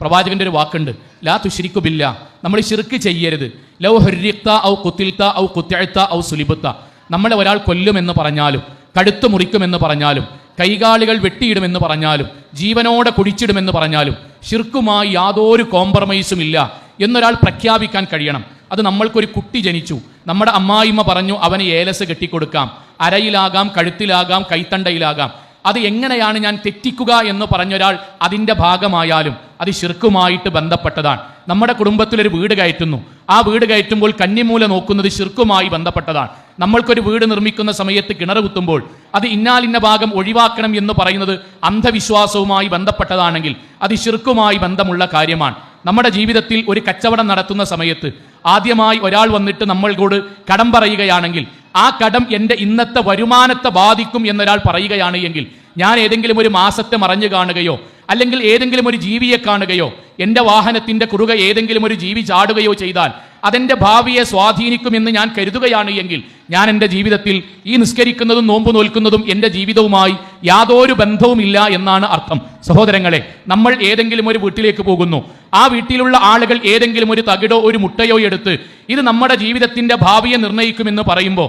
പ്രവാചകന്റെ ഒരു വാക്കുണ്ട്. ലാ തുശിരിക്കുബില്ല നമ്മൾ ശിർക്ക് ചെയ്യരുത്. ലൗ ഹുരിക്ത ഔ കുത്തിൽത്ത ഔ കുത്തിഴ്ത്ത ഔ സുലിപുത്ത നമ്മളെ ഒരാൾ കൊല്ലുമെന്ന് പറഞ്ഞാലും കടുത്തു മുറിക്കുമെന്ന് പറഞ്ഞാലും കൈകാലുകൾ വെട്ടിയിടുമെന്ന് പറഞ്ഞാലും ജീവനോടെ കുഴിച്ചിടുമെന്ന് പറഞ്ഞാലും ഷിർക്കുമായി യാതൊരു കോംപ്രമൈസും ഇല്ല എന്നൊരാൾ പ്രഖ്യാപിക്കാൻ കഴിയണം. അത് നമ്മൾക്കൊരു കുട്ടി ജനിച്ചു. നമ്മുടെ അമ്മായിമ്മ പറഞ്ഞു അവന് ഏലസ് കെട്ടിക്കൊടുക്കാം. അരയിലാകാം കഴുത്തിലാകാം കൈത്തണ്ടയിലാകാം. അത് എങ്ങനെയാണ് ഞാൻ തെറ്റിക്കുക എന്ന് പറഞ്ഞൊരാൾ അതിന്റെ ഭാഗമായാലും അത് ശിർക്കുമായിട്ട് ബന്ധപ്പെട്ടതാണ്. നമ്മുടെ കുടുംബത്തിലൊരു വീട് കയറ്റുന്നു. ആ വീട് കയറ്റുമ്പോൾ കന്നിമൂല നോക്കുന്നത് ശിർക്കുമായി ബന്ധപ്പെട്ടതാണ്. നമ്മൾക്കൊരു വീട് നിർമ്മിക്കുന്ന സമയത്ത് കിണർ കുത്തുമ്പോൾ അത് ഇന്നാലിന്ന ഭാഗം ഒഴിവാക്കണം എന്ന് പറയുന്നത് അന്ധവിശ്വാസവുമായി ബന്ധപ്പെട്ടതാണെങ്കിൽ അത് ശിർക്കുമായി ബന്ധമുള്ള കാര്യമാണ്. നമ്മുടെ ജീവിതത്തിൽ ഒരു കച്ചവടം നടത്തുന്ന സമയത്ത് ആദ്യമായി ഒരാൾ വന്നിട്ട് നമ്മളോട് കടം പറയുകയാണെങ്കിൽ ആ കടം എന്റെ ഇന്നത്തെ വരുമാനത്തെ ബാധിക്കും എന്നൊരാൾ പറയുകയാണ് എങ്കിൽ ഞാൻ ഏതെങ്കിലും ഒരു മാസത്തെ മറഞ്ഞു കാണുകയോ അല്ലെങ്കിൽ ഏതെങ്കിലും ഒരു ജീവിയെ കാണുകയോ എന്റെ വാഹനത്തിന്റെ കുറുക ഏതെങ്കിലും ഒരു ജീവി ചാടുകയോ ചെയ്താൽ അതെന്റെ ഭാവിയെ സ്വാധീനിക്കുമെന്ന് ഞാൻ കരുതുകയാണ് എങ്കിൽ ഞാൻ എന്റെ ജീവിതത്തിൽ ഈ നിസ്കരിക്കുന്നതും നോമ്പ് നോൽക്കുന്നതും എന്റെ ജീവിതവുമായി യാതൊരു ബന്ധവുമില്ല എന്നാണ് അർത്ഥം. സഹോദരങ്ങളെ നമ്മൾ ഏതെങ്കിലും ഒരു വീട്ടിലേക്ക് പോകുന്നു. ആ വീട്ടിലുള്ള ആളുകൾ ഏതെങ്കിലും ഒരു തകിടോ ഒരു മുട്ടയോ എടുത്ത് ഇത് നമ്മുടെ ജീവിതത്തിന്റെ ഭാവിയെ നിർണയിക്കുമെന്ന് പറയുമ്പോൾ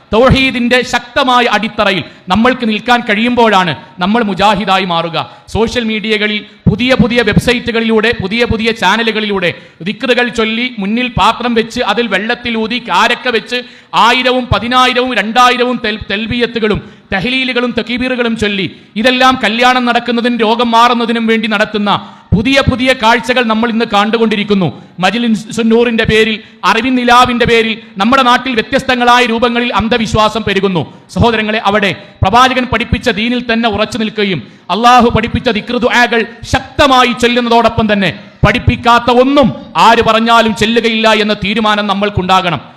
തൗഹീദിന്റെ ശക്തമായ അടിത്തറയിൽ നമ്മൾക്ക് നിൽക്കാൻ കഴിയുമ്പോഴാണ് നമ്മൾ മുജാഹിദായി മാറുക. സോഷ്യൽ മീഡിയകളിൽ പുതിയ പുതിയ വെബ്സൈറ്റുകളിലൂടെ പുതിയ പുതിയ ചാനലുകളിലൂടെ ദിക്റുകൾ ചൊല്ലി മുന്നിൽ പാത്രം വെച്ച് അതിൽ വെള്ളത്തിലൂതി കാരക്ക വെച്ച് ആയിരവും പതിനായിരവും രണ്ടായിരവും തെൽ തെൽബിയത്തുകളും തെഹലീലുകളും തക്കീബീറുകളും ചൊല്ലി. ഇതെല്ലാം കല്യാണം നടക്കുന്നതിനും രോഗം മാറുന്നതിനും വേണ്ടി നടത്തുന്ന പുതിയ പുതിയ കാഴ്ചകൾ നമ്മൾ ഇന്ന് കണ്ടുകൊണ്ടിരിക്കുന്നു. മജിലിൻ സുന്നൂറിന്റെ പേരിൽ അറിവിൻ നിലാവിന്റെ പേരിൽ നമ്മുടെ നാട്ടിൽ വ്യത്യസ്തങ്ങളായ രൂപങ്ങളിൽ അന്ധവിശ്വാസം പെരുകുന്നു. സഹോദരങ്ങളെ അവിടെ പ്രവാചകൻ പഠിപ്പിച്ച ദീനിൽ തന്നെ ഉറച്ചു നിൽക്കുകയും അള്ളാഹു പഠിപ്പിച്ച ദിക്റുദുആകൾ ശക്തമായി ചൊല്ലുന്നതോടൊപ്പം തന്നെ പഠിപ്പിക്കാത്ത ഒന്നും ആര് പറഞ്ഞാലും ചെല്ലുകയില്ല എന്ന തീരുമാനം നമ്മൾക്കുണ്ടാകണം.